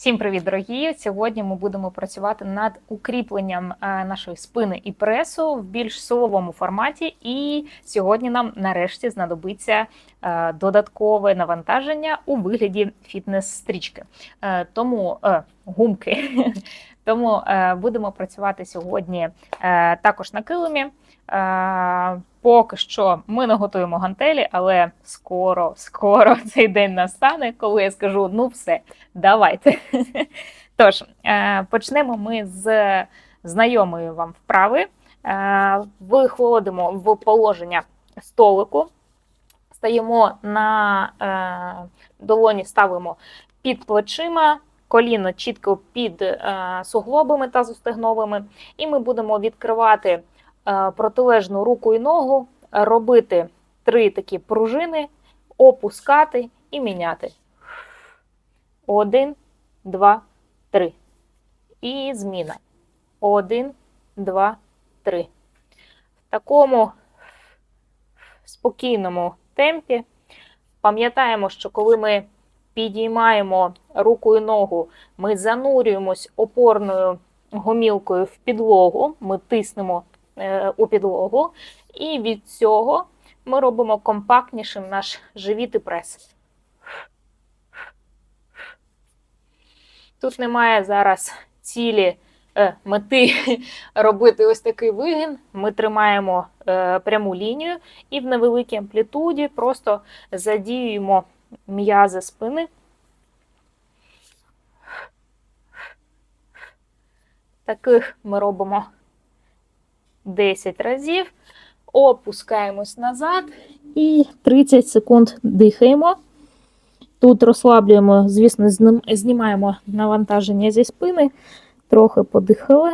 Всім привіт, дорогі! Сьогодні ми будемо працювати над укріпленням е, нашої спини і пресу в більш силовому форматі. І сьогодні нам нарешті знадобиться е, додаткове навантаження у вигляді фітнес-стрічки. Е, Тому гумки. Тому будемо працювати сьогодні також на килимі. Е, Поки що ми не готуємо гантелі, але скоро, скоро цей день настане, коли я скажу: ну все, давайте. Тож, е, почнемо ми з знайомої вам вправи. Е, Виходимо в положення столику, стаємо на долоні, ставимо під плечима, коліно чітко під суглобами тазостегновими, і ми будемо відкривати протилежну руку і ногу, робити три такі пружини, опускати і міняти. Один, два, три. І зміна. Один, два, три. В такому спокійному темпі пам'ятаємо, що коли ми підіймаємо руку і ногу, ми занурюємось опорною гомілкою в підлогу, ми тиснемо е, у підлогу, і від цього ми робимо компактнішим наш живіт і прес. Тут немає зараз цілі е, мети робити ось такий вигін. Ми тримаємо е, пряму лінію і в невеликій амплітуді просто задіюємо м'язи спини. Таких ми робимо 10 разів. Опускаємось назад і 30 секунд дихаємо. Тут розслаблюємо, звісно, знімаємо навантаження зі спини, трохи подихали.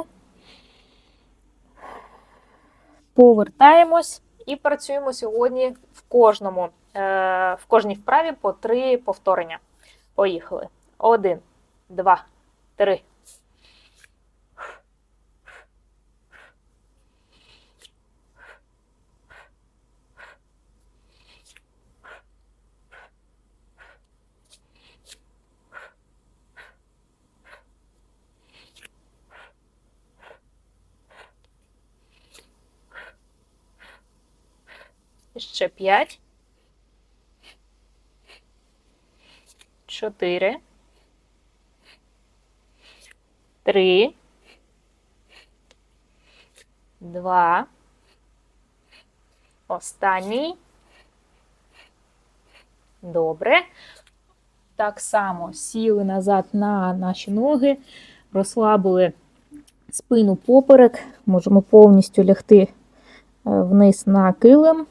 Повертаємось і працюємо сьогодні в кожному, е, в кожній вправі по три повторення. Поїхали. Один, два, три. Ще п'ять. Чотири. Три. Два. Останній. Добре. Так само сіли назад на наші ноги, розслабили спину поперек. Можемо повністю лягти е, вниз на килим.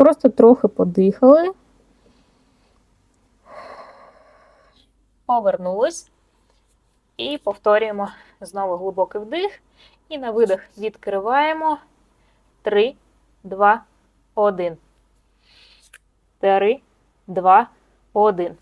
Просто трохи подихали. Повернулись. І повторюємо знову глибокий вдих. І на видих відкриваємо. 3, 2, 1. 3, 2, 1.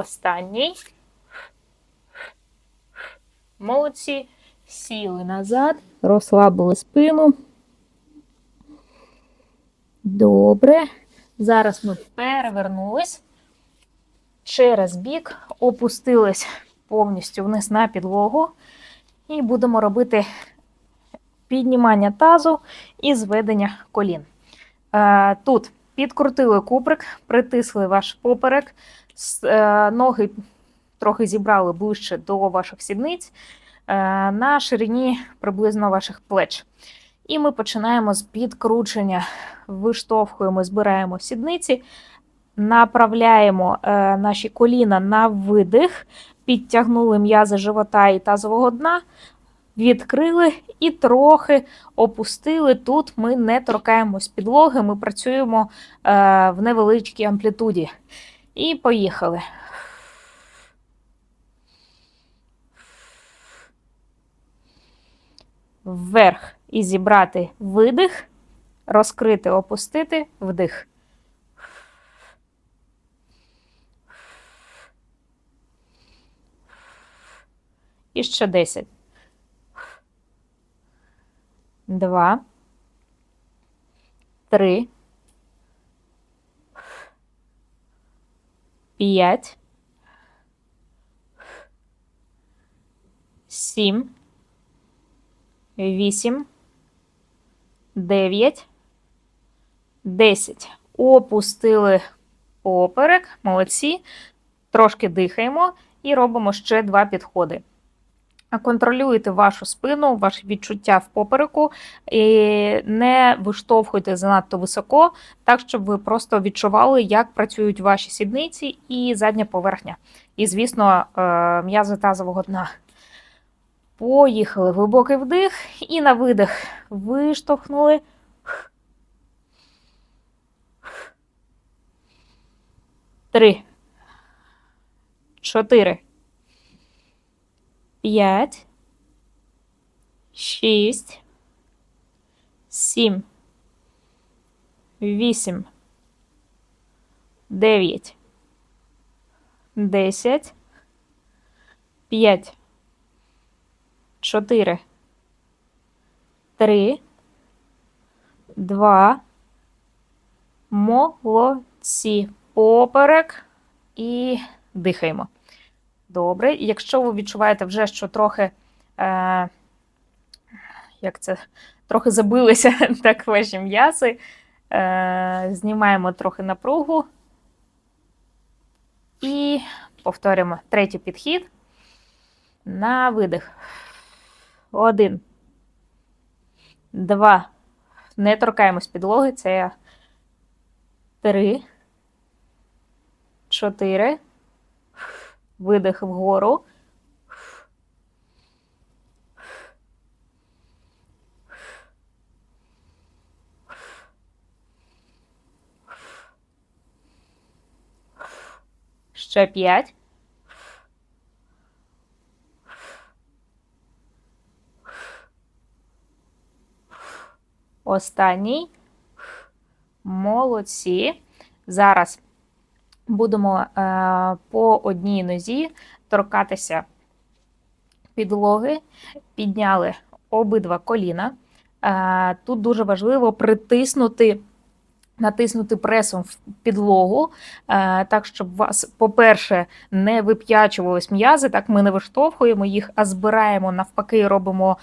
Останній. Молодці. Сіли назад, розслабили спину. Добре. Зараз ми перевернулись через бік, опустились повністю вниз на підлогу. І будемо робити піднімання тазу і зведення колін. Е, Тут підкрутили куприк, притисли ваш поперек, е, ноги трохи зібрали ближче до ваших сідниць е, на ширині приблизно ваших плеч. І ми починаємо з підкручення, виштовхуємо, збираємо сідниці, направляємо е, наші коліна на видих, підтягнули м'язи живота і тазового дна, відкрили і трохи опустили. Тут ми не торкаємось підлоги, ми працюємо е, в невеличкій амплітуді. І поїхали. вверх і зібрати видих, розкрити, опустити, вдих. І ще 10. Два. Три. П'ять. Сім. Вісім. Дев'ять. Десять. Опустили поперек. Молодці. Трошки дихаємо і робимо ще два підходи. Контролюйте вашу спину, ваші відчуття в попереку, і не виштовхуйте занадто високо, так щоб ви просто відчували, як працюють ваші сідниці і задня поверхня. І, звісно, е, м'язи тазового дна. Поїхали. Глибокий вдих і на видих виштовхнули. Три. Чотири. П'ять. Шість. Сім. Вісім. Дев'ять. Десять. П'ять. Чотири. Три. Два. Молодці. Поперек. І дихаємо. Добре. Якщо ви відчуваєте вже, що трохи, е, як це, трохи забилися так ваші м'яси, е, знімаємо трохи напругу і повторюємо третій підхід на видих. Один. Два. Не торкаємось підлоги. Це три. Чотири. Видих вгору. Ще п'ять. Останній. Молодці. Зараз будемо е, по одній нозі торкатися підлоги, підняли обидва коліна. Е, тут дуже важливо притиснути. Натиснути пресом в підлогу, е, так, щоб вас, по-перше, не вип'ячувались м'язи, так ми не виштовхуємо їх, а збираємо навпаки, робимо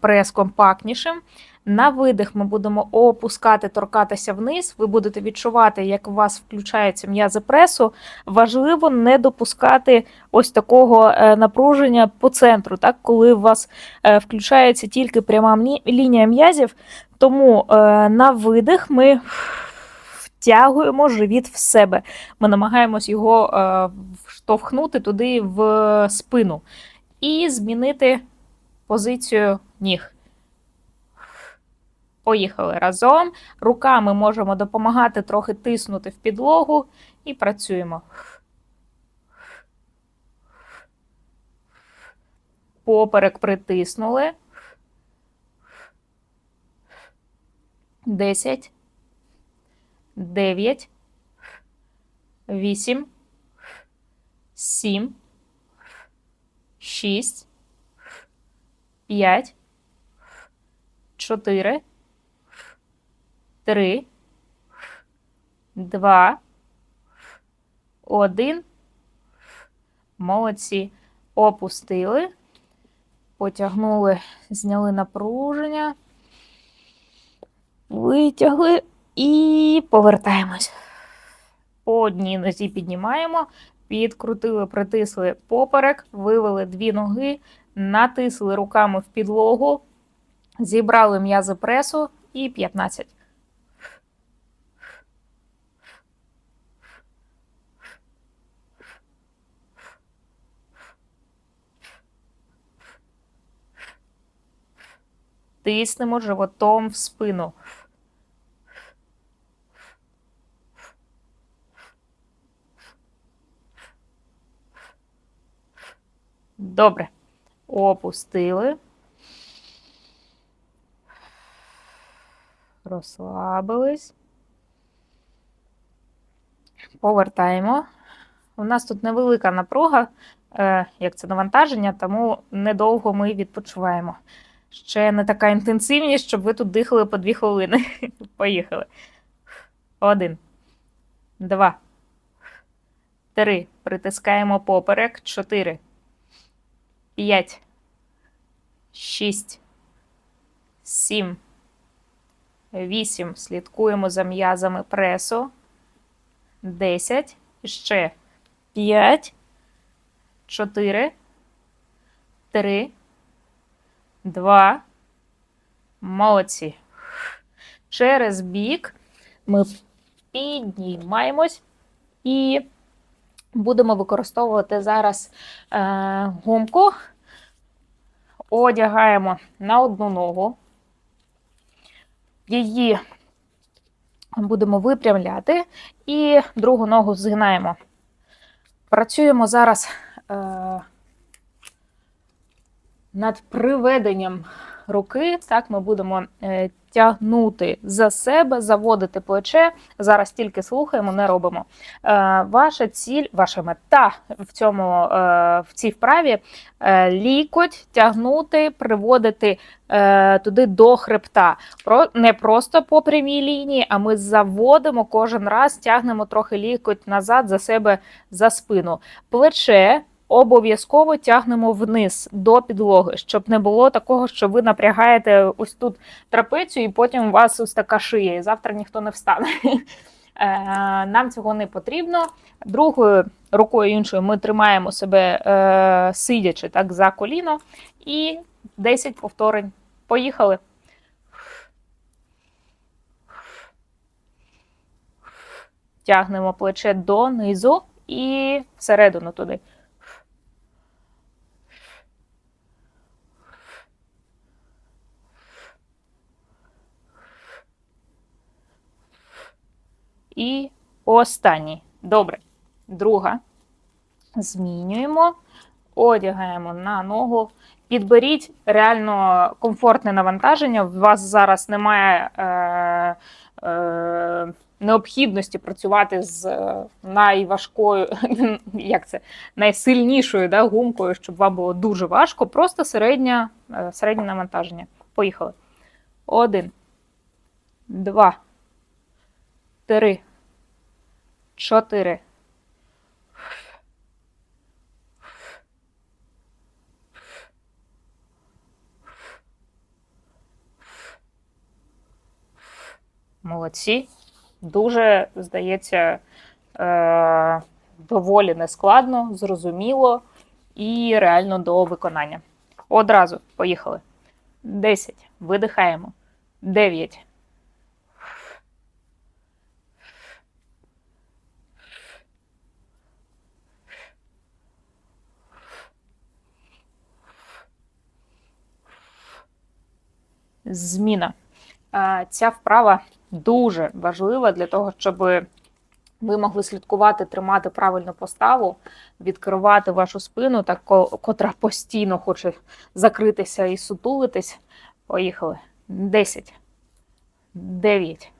прес компактнішим. На видих ми будемо опускати, торкатися вниз. Ви будете відчувати, як у вас включаються м'язи пресу. Важливо не допускати ось такого е, напруження по центру, так, коли у вас е, включається тільки пряма лінія м'язів. Тому е, на видих ми втягуємо живіт в себе. Ми намагаємось його вштовхнути туди в спину і змінити позицію ніг. Поїхали разом. Руками можемо допомагати трохи тиснути в підлогу і працюємо. Поперек притиснули. Десять. Дев'ять. Вісім. Сім. Шість. П'ять. Чотири три, два, один. Молодці. Опустили, потягнули, зняли напруження, витягли і повертаємось. По одній нозі піднімаємо, підкрутили, притисли поперек, вивели дві ноги, натисли руками в підлогу, зібрали м'язи пресу і 15. Тиснемо животом в спину. Добре. Опустили. Розслабились. Повертаємо. У нас тут невелика напруга, е, як це навантаження, тому недовго ми відпочиваємо. Ще не така інтенсивність, щоб ви тут дихали по дві хвилини. Поїхали. Один. Два. Три. Притискаємо поперек. Чотири. П'ять. Шість. Сім. Вісім. Слідкуємо за м'язами пресу. Десять. І ще. П'ять. Чотири. Три. Два. Молодці. Через бік ми піднімаємось і будемо використовувати зараз е, гумку. Одягаємо на одну ногу. Її будемо випрямляти і другу ногу згинаємо. Працюємо зараз е, над приведенням руки. Так, ми будемо е, тягнути за себе, заводити плече. Зараз тільки слухаємо, не робимо. Е, ваша ціль, ваша мета в цьому е, в цій вправі лікоть тягнути, приводити туди до хребта. Про не просто по прямій лінії, а ми заводимо кожен раз, тягнемо трохи лікоть назад за себе за спину. Плече обов'язково тягнемо вниз до підлоги, щоб не було такого, що ви напрягаєте ось тут трапецію, і потім у вас ось така шия, і завтра ніхто не встане. Е, Нам цього не потрібно. Другою рукою іншою ми тримаємо себе е, сидячи так за коліно, і 10 повторень. Поїхали. Тягнемо плече донизу і всередину туди. І останній. Добре. Друга. Змінюємо, одягаємо на ногу. Підберіть реально комфортне навантаження. У вас зараз немає е, е, необхідності працювати з е, найважкою, як це, найсильнішою да, гумкою, щоб вам було дуже важко. Просто середнє, е, середнє навантаження. Поїхали. Один, два, три, чотири. Молодці. Дуже, здається, е, доволі нескладно, зрозуміло і реально до виконання. Одразу поїхали. 10. Видихаємо. 9. Зміна. Ця вправа дуже важлива для того, щоб ви могли слідкувати, тримати правильну поставу, відкривати вашу спину, так, котра постійно хоче закритися і сутулитись. Поїхали. 10. 9.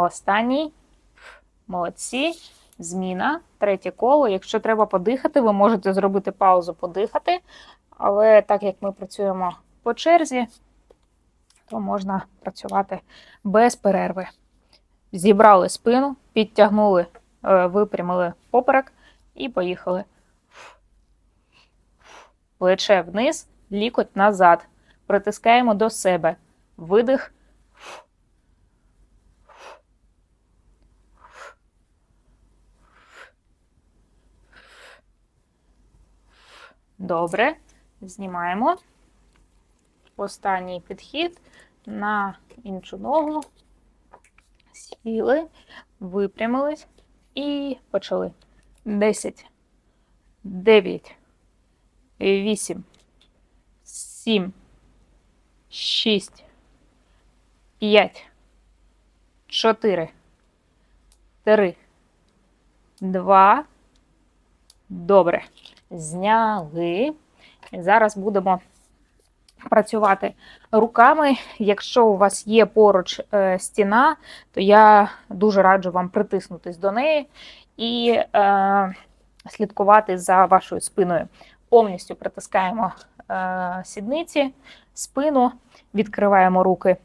Останній. Молодці. Зміна, третє коло. Якщо треба подихати, ви можете зробити паузу подихати. Але так як ми працюємо по черзі, то можна працювати без перерви. Зібрали спину, підтягнули, е, випрямили поперек і поїхали. Плече вниз, лікоть назад. Притискаємо до себе. Видих. Добре. Знімаємо. Останній підхід на іншу ногу. Сіли, випрямились і почали. 10, 9, 8, 7, 6, 5, 4, три, два. Добре. Зняли. Зараз будемо працювати руками. Якщо у вас є поруч е, стіна, то я дуже раджу вам притиснутись до неї і е, слідкувати за вашою спиною. Повністю притискаємо е, сідниці, спину, відкриваємо руки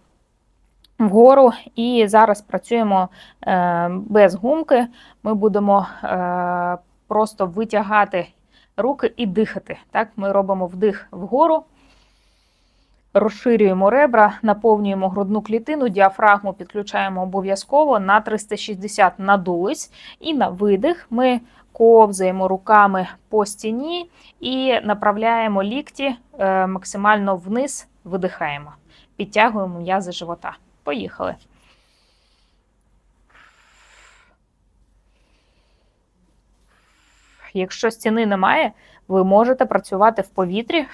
вгору і зараз працюємо е, без гумки. Ми будемо е, просто витягати руки і дихати. Так, Ми робимо вдих вгору, розширюємо ребра, наповнюємо грудну клітину, діафрагму підключаємо обов'язково на 360 надулись. І на видих ми ковзаємо руками по стіні і направляємо лікті е, максимально вниз, видихаємо. Підтягуємо м'язи живота. Поїхали. Якщо стіни немає, ви можете працювати в повітрі,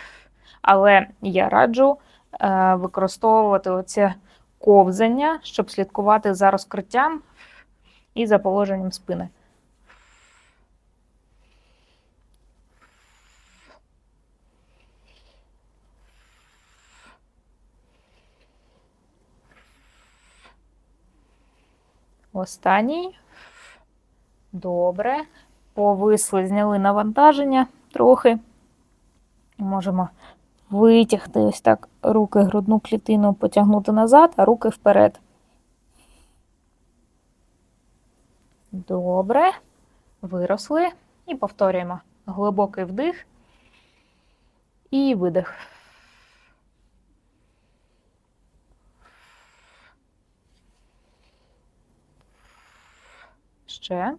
але я раджу е, використовувати оце ковзання, щоб слідкувати за розкриттям і за положенням спини. Останній. Добре. Повисли, зняли навантаження трохи. Можемо витягти ось так руки, грудну клітину потягнути назад, а руки вперед. Добре. Виросли. І повторюємо. Глибокий вдих і видих. Ще.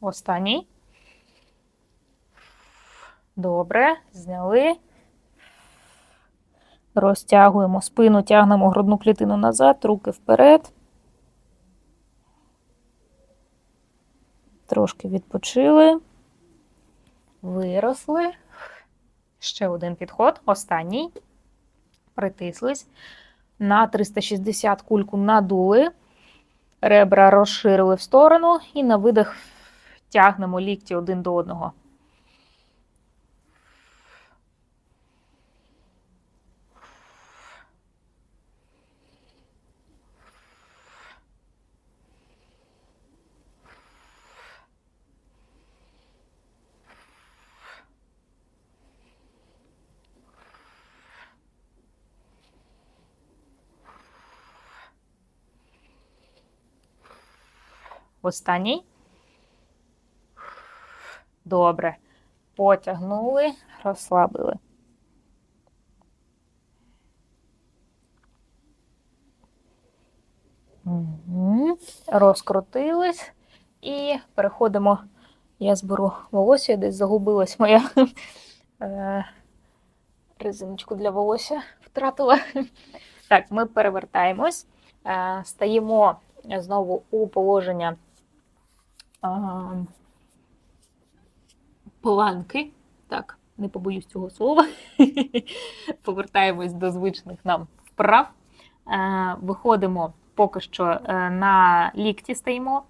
Останній. Добре, зняли. Розтягуємо спину, тягнемо грудну клітину назад, руки вперед. Трошки відпочили. Виросли. Ще один підход. Останній. Притислись. На 360 кульку надули. Ребра розширили в сторону і на видих тягнемо лікті один до одного. Останній. Добре. Потягнули, розслабили. Угу. Розкрутились і переходимо. Я зберу волосся, десь загубилась моя е, резиночку для волосся втратила. Так, ми перевертаємось, е, стаємо знову у положення планки. Так, не побоюсь цього слова. Повертаємось до звичних нам вправ. Е, виходимо поки що е, на лікті стоїмо,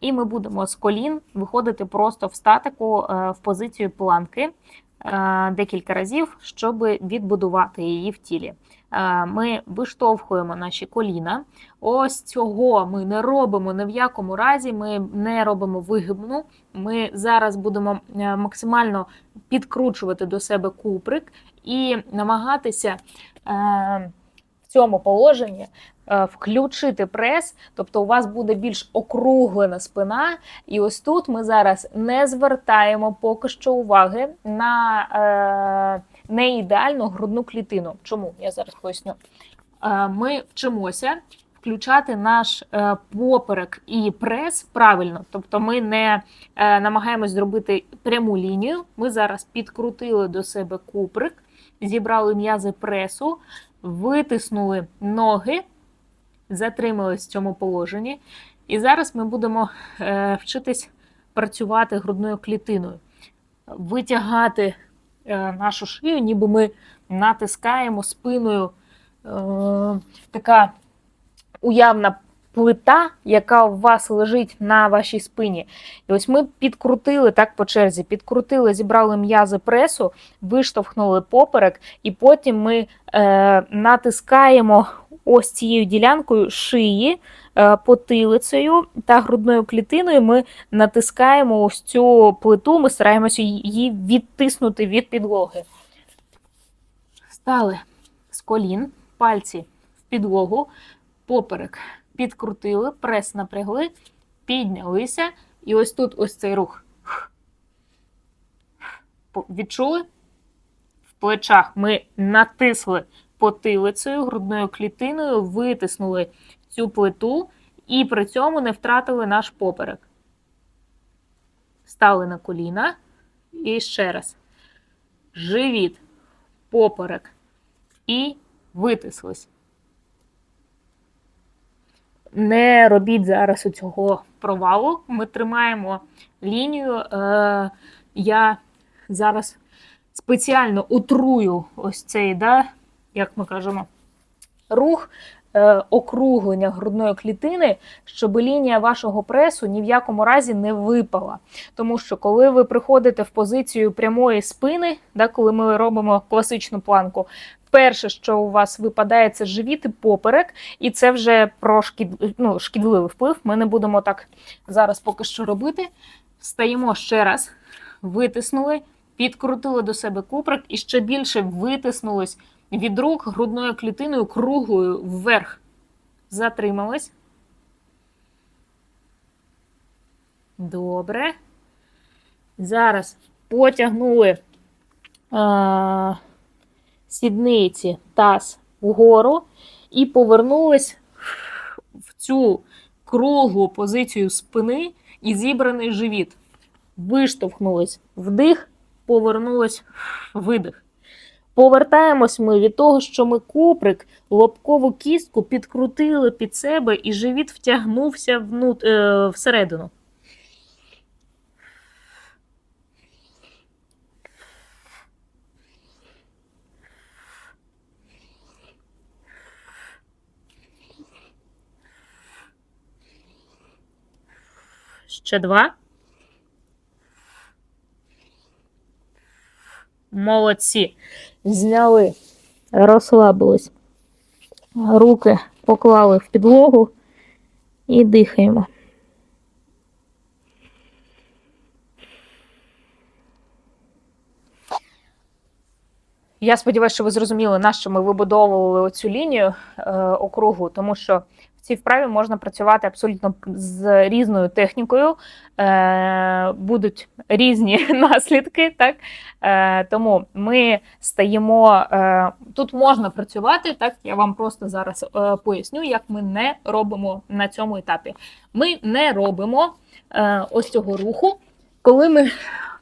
і ми будемо з колін виходити просто в статику е, в позицію планки декілька разів, щоб відбудувати її в тілі. Ми виштовхуємо наші коліна. Ось цього ми не робимо ні в якому разі. Ми не робимо вигибну. Ми зараз будемо е, максимально підкручувати до себе куприк і намагатися е, цьому положенні е, включити прес, тобто у вас буде більш округлена спина. І ось тут ми зараз не звертаємо поки що уваги на не ідеальну грудну клітину. Чому? Я зараз поясню. Ми вчимося включати наш е, поперек і прес правильно. Тобто ми не е, намагаємось зробити пряму лінію. Ми зараз підкрутили до себе куприк, зібрали м'язи пресу, витиснули ноги, затримались в цьому положенні. І зараз ми будемо е, вчитись працювати грудною клітиною, витягати е, нашу шию, ніби ми натискаємо спиною е, така уявна плита, яка у вас лежить на вашій спині. І ось ми підкрутили так по черзі, підкрутили, зібрали м'язи пресу, виштовхнули поперек, і потім ми е, натискаємо ось цією ділянкою шиї, е, потилицею та грудною клітиною. Ми натискаємо ось цю плиту, ми стараємося її відтиснути від підлоги. Стали з колін, пальці в підлогу, поперек підкрутили, прес напрягли, піднялися. І ось тут ось цей рух. Відчули? В плечах ми натисли потилицею, грудною клітиною, витиснули цю плиту і при цьому не втратили наш поперек. Стали на коліна. І ще раз. Живіт, поперек. І витислись. Не робіть зараз у цього провалу. Ми тримаємо лінію. Е, я зараз спеціально утрую ось цей, да, як ми кажемо, рух е, округлення грудної клітини, щоб лінія вашого пресу ні в якому разі не випала. Тому що коли ви приходите в позицію прямої спини, да, коли ми робимо класичну планку, перше, що у вас випадає, це живіт і поперек, і це вже про шкід... ну, шкідливий вплив. Ми не будемо так зараз поки що робити. Встаємо ще раз, витиснули, підкрутили до себе куприк і ще більше витиснулись від рук грудною клітиною круглою вверх. Затримались. Добре. Зараз потягнули а, сідниці, таз вгору і повернулись в цю круглу позицію спини і зібраний живіт. Виштовхнулись вдих, повернулись видих. Повертаємось ми від того, що ми куприк, лобкову кістку підкрутили під себе, і живіт втягнувся внут... е, всередину. Ще два. Молодці. Зняли, розслабились. Руки поклали в підлогу і дихаємо. Я сподіваюся, що ви зрозуміли, на що ми вибудовували оцю лінію е, округу, тому що цій вправі можна працювати абсолютно з різною технікою, е, будуть різні наслідки. Так? Е, тому ми стаємо е, тут можна працювати, так я вам просто зараз е, поясню, як ми не робимо на цьому етапі. Ми не робимо е, ось цього руху, коли ми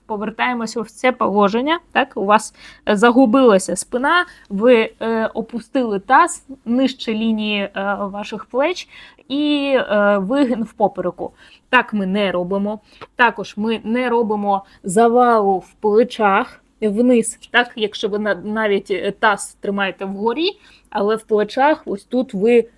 повертаємося в це положення. Так, у вас загубилася спина, ви е, опустили таз нижче лінії е, ваших плеч і е, вигин в попереку. Так ми не робимо. Також ми не робимо завалу в плечах вниз, так, якщо ви навіть е, таз тримаєте вгорі, але в плечах ось тут ви.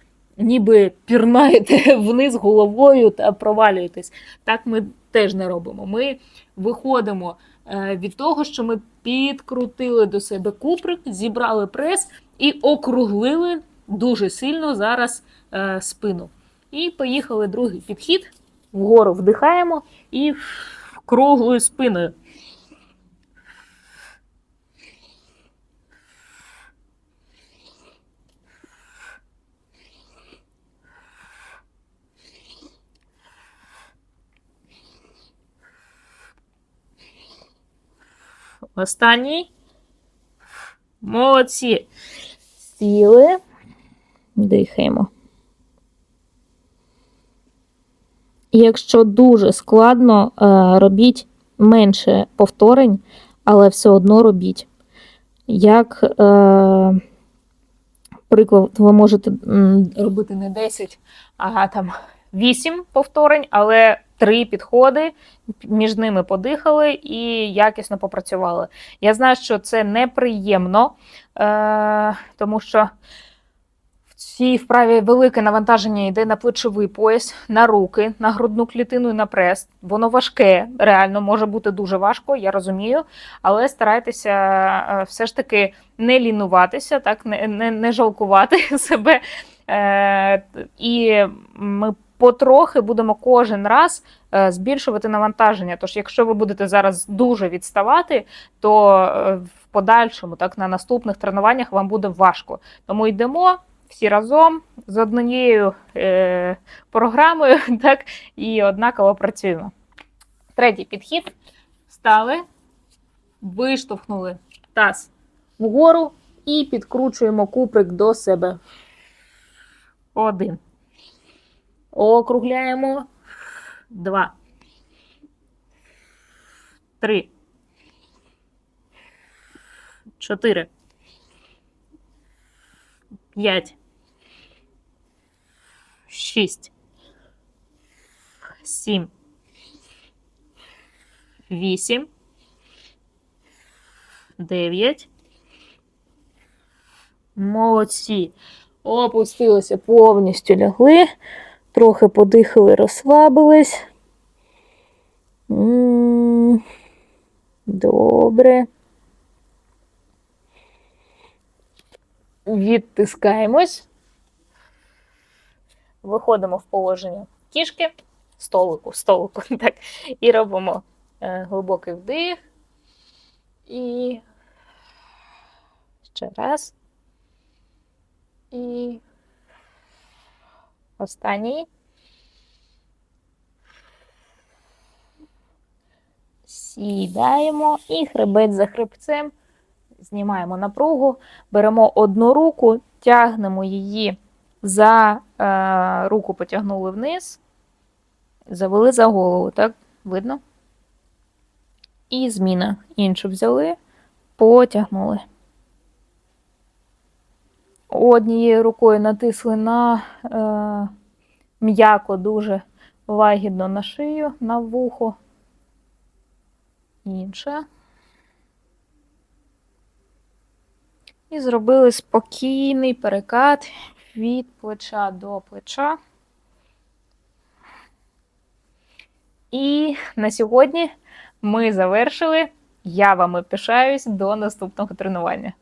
Ніби пірнаєте вниз головою та провалюєтесь. Так ми теж не робимо. Ми виходимо е, від того, що ми підкрутили до себе куприк, зібрали прес і округлили дуже сильно зараз е, спину. І поїхали другий підхід. Вгору вдихаємо і круглою спиною. Останній. Молодці. Сіли. Дихаємо. Якщо дуже складно, е, робіть менше повторень, але все одно робіть. Як е, приклад, ви можете робити не 10, а там 8 повторень, але три підходи, між ними подихали і якісно попрацювали. Я знаю, що це неприємно, е, тому що в цій вправі велике навантаження йде на плечовий пояс, на руки, на грудну клітину і на прес. Воно важке, реально може бути дуже важко, я розумію. Але старайтеся е, все ж таки не лінуватися, так не, не, не жалкувати себе. Е, і ми потрохи будемо кожен раз е, збільшувати навантаження. Тож, якщо ви будете зараз дуже відставати, то е, в подальшому, так на наступних тренуваннях вам буде важко. Тому йдемо всі разом з однією е, програмою, так і однаково працюємо. Третій підхід. Встали, виштовхнули таз вгору і підкручуємо куприк до себе. Один. Округляємо. Два. Три. Чотири. П'ять. Шість. Сім. Вісім. Дев'ять. Молодці. Опустилися повністю лягли. Трохи подихали, розслабились. Добре. Відтискаємось. Виходимо в положення кішки, столику, столику, так, і робимо е, глибокий вдих. І ще раз. І останній. Сідаємо і хребет за хребцем. Знімаємо напругу, беремо одну руку, тягнемо її за е, руку, потягнули вниз, завели за голову, так? Видно? І зміна. Іншу взяли, потягнули. Однією рукою натисли на е, м'яко, дуже лагідно на шию, на вухо. Інше. І зробили спокійний перекат від плеча до плеча. І на сьогодні ми завершили. Я вами пишаюсь до наступного тренування.